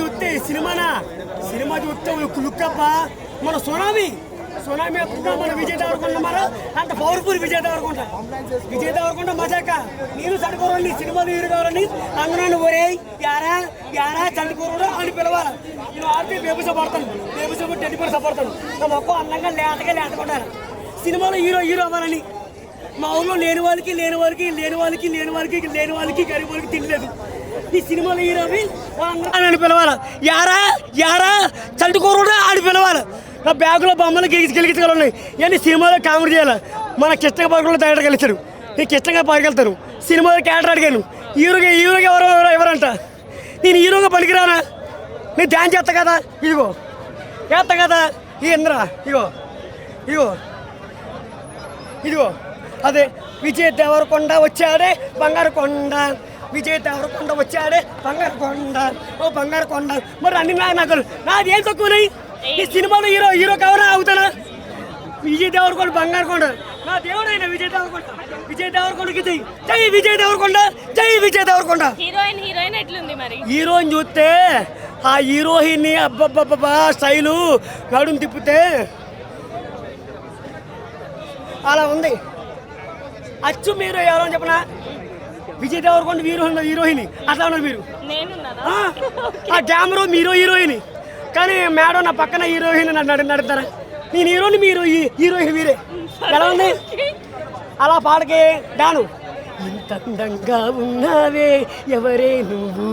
చూస్తే సినిమానా? సినిమా చూస్తే లుక్కప్ప మన సునామీ. సునామీ ఎప్పుడు మన విజయ్ దేవరకొండ మన అంత పవర్ఫుల్ విజయ్ దేవరకొండ. విజయ్ దేవరకొండ మజాక. నేను చడుకోరండి సినిమాలు హీరో కావాలని అందులో ఒరే యారా యారా చనిపోరుడు అని పిలవాలి. నేను ఆడితే బేబుస పడతాను. బేబుస టెన్ పర్సెంట్ సపడతాను నా మొక్క అందంగా లేతగా లేతకుంటాను సినిమాలో హీరో హీరో అవ్వాలని. మా ఊళ్ళో లేని వాళ్ళకి లేని వాళ్ళకి లేని వాళ్ళకి లేని వాళ్ళకి లేని వాళ్ళకి గరీబ్ వాళ్ళకి తినలేదు ఈ సినిమాలో హీరోవి అని పిలవాలి. యారా యారా చల్టుకోరుడు ఆడి పిలవాలి. నా బ్యాగులో బొమ్మలు గెలిచి గిలిగించగల ఉన్నాయి ఇవన్నీ సినిమాలో కామెడీ చేయాలి. మన కిష్టంగా పరుగులో తయారు కలిచారు నేను కిష్టంగా పట్టుకెళ్తాను సినిమాలో క్యారెక్టర్ అడిగాను. హీరోగా హీరోగా ఎవరు ఎవరంట? నేను హీరోగా పనికిరానా? నేను ధ్యాన్ చేస్తా కదా? ఇదిగో. చేస్తా కదా? ఈ ఇంద్ర ఇగో ఇగో ఇదిగో. అదే విజయ్ దేవరకొండ వచ్చాడే బంగారు కొండ విజయ్ దేవరకొండ వచ్చాడే. బంగారు కొండ. ఓ బంగారు కొండ. మరి అన్ని నా నగలు నాది ఏం తక్కువనాయి ఈ సినిమాలో హీరో హీరో కావాలా అవుతానా విజయ్ దేవరకొండ బంగారు కొండ. నా దేవుడైన విజయ్ దేవరకొండ విజయ్ దేవరకొండకి జై జై విజయ్ దేవరకొండ జై విజయ్ దేవరకొండ హీరోయిన్ హీరోయిన్ ఎట్లుంది మరి? హీరోని చూస్తే ఆ హీరోయిన్ని అబ్బబ్బబ్బా స్టైలు నడుము తిప్పితే అలా ఉంది. అచ్చు మీరు ఎవరో చెప్పనా? Vijay Deverakonda hero heroine. అట్లా ఉన్నారు మీరు. ఆ, ఆ డ్యామరో మీరు హీరోయిన్. కానీ మేడం నా పక్కన హీరోయిన్ నన్ను నడుతారా? నేను హీరోని మీరు హీరోయిన్ మీరే. ఎలా ఉంది? అలా పాడకే డాను. ఇంత అందంగా ఉన్నావే ఎవరే నువ్వు?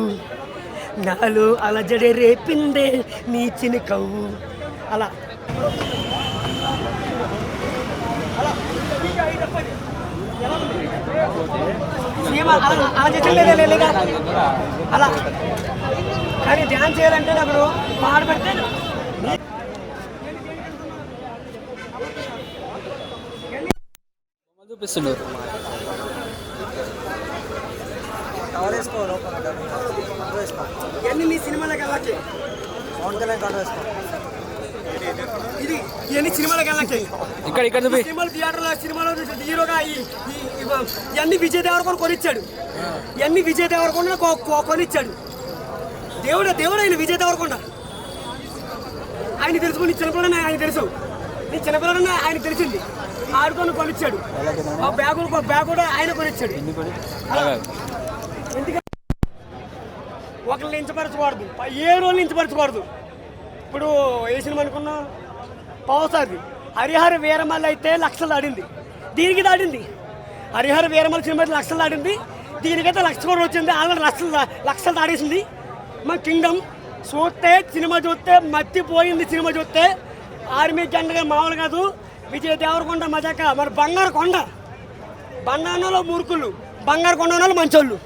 నాలో అలజడి రేపిందే నీ చినుకవు. అలా. అలా. అలా అలా చేసి కానీ డ్యాన్స్ చేయాలంటే అప్పుడు పాట పెడితే ఇవన్నీ నీ సినిమాలకు వెళ్ళకి పవన్ కళ్యాణ్ కవర్ వేసుకో. ఇది ఇవన్నీ సినిమాలకు వెళ్ళకి ఇక్కడ ఇక్కడ సినిమాలు థియేటర్లో సినిమాలో హీరోగా ఈ ఇవన్నీ విజయ్ దేవరకొండ కొనిచ్చాడు. ఇవన్నీ విజయ్ దేవరకొండ కొనిచ్చాడు. దేవుడు దేవుడు ఆయన విజయ్ దేవరకొండ. ఆయన తెలుసుకుని చిన్నపిల్లడని ఆయన తెలుసు. నీ చిన్నపిల్లడని ఆయన తెలిసింది. ఆడుకొని కొనిచ్చాడు. ఆ బ్యాగులు బ్యాగ్ కూడా ఆయన కొనిచ్చాడు. ఎందుకంటే ఒకరిని ఇంచపరచకూడదు ఏ రోజులు ఇంచపరచకూడదు ఇప్పుడు ఏ సినిమా అనుకున్నాం పవసాది. హరిహర వీరమల్ల అయితే లక్షలు దాడింది దీనికి దాడింది హరిహర వీరమల సినిమా అయితే లక్షలు దాడింది దీనికైతే లక్ష కూడా వచ్చింది. ఆల్రెడీ లక్షలు లక్షలు దాడేసింది మన కింగ్డమ్ చూస్తే సినిమా చూస్తే మర్చిపోయింది సినిమా చూస్తే. ఆర్మీ జెండగా మామూలు కాదు. విజయ దేవరకొండ మజాక మరి బంగారు కొండ. బంగారంలో మూర్ఖులు. బంగారు కొండ వాళ్ళు మంచోళ్ళు.